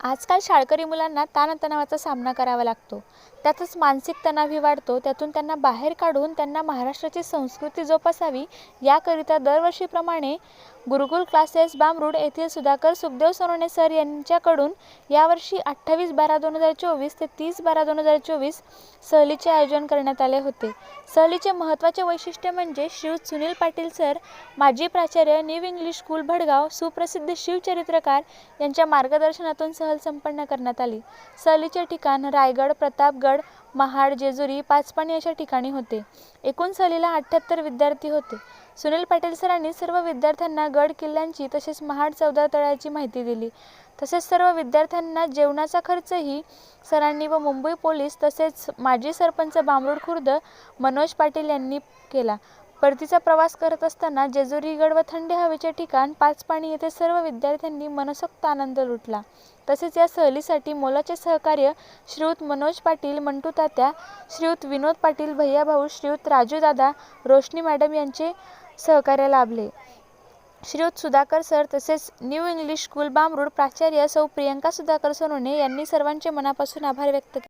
आजकाल शाळकरी मुलांना ताणतणावाचा सामना करावा लागतो. त्यातच मानसिक तणावही वाढतो. त्यातून त्यांना बाहेर काढून त्यांना महाराष्ट्राची संस्कृती जोपासावी याकरिता दरवर्षीप्रमाणे गुरुकुल क्लासेस बामरुड येथील सुधाकर सुखदेव सोनवणे सर यांच्याकडून यावर्षी अठ्ठावीस बारा दोन हजार चोवीस ते तीस बारा दोन हजार चोवीस सहलीचे आयोजन करण्यात आले होते. सहलीचे महत्त्वाचे वैशिष्ट्य म्हणजे शिव सुनील पाटील सर माजी प्राचार्य न्यू इंग्लिश स्कूल भडगाव सुप्रसिद्ध शिवचरित्रकार यांच्या मार्गदर्शनातून सहल संपन्न करण्यात आली. सहलीचे ठिकाण रायगड प्रतापगड महाड जेजुरी पाचपाणी अशा ठिकाणी होते. एकूण सहलीला अठ्ठ्याहत्तर विद्यार्थी होते. सुनील पाटील सरांनी सर्व विद्यार्थ्यांना गड किल्ल्यांची तसेच महाड चौदा तळ्याची माहिती दिली. तसेच सर्व विद्यार्थ्यांना जेवणाचा खर्चही सरांनी व मुंबई पोलीस तसेच माजी सरपंच बामरुड खुर्द मनोज पाटील यांनी केला. परतीचा प्रवास करत असताना जेजुरीगड व थंड हवेचे ठिकाण पाचपाणी येथे सर्व विद्यार्थ्यांनी मनसोक्त आनंद लुटला. तसेच या सहलीसाठी मोलाचे सहकार्य श्रीयुत मनोज पाटील मंटू तात्या श्रीयुत विनोद पाटील भैयाभाऊ श्रीयुत राजूदादा रोशनी मॅडम यांचे सहकार्य लाभले. श्रीयुत सुधाकर सर तसेच न्यू इंग्लिश स्कूल बामरूड प्राचार्य सौ प्रियंका सुधाकर सोनोने यांनी सर्वांचे मनापासून आभार व्यक्त केले.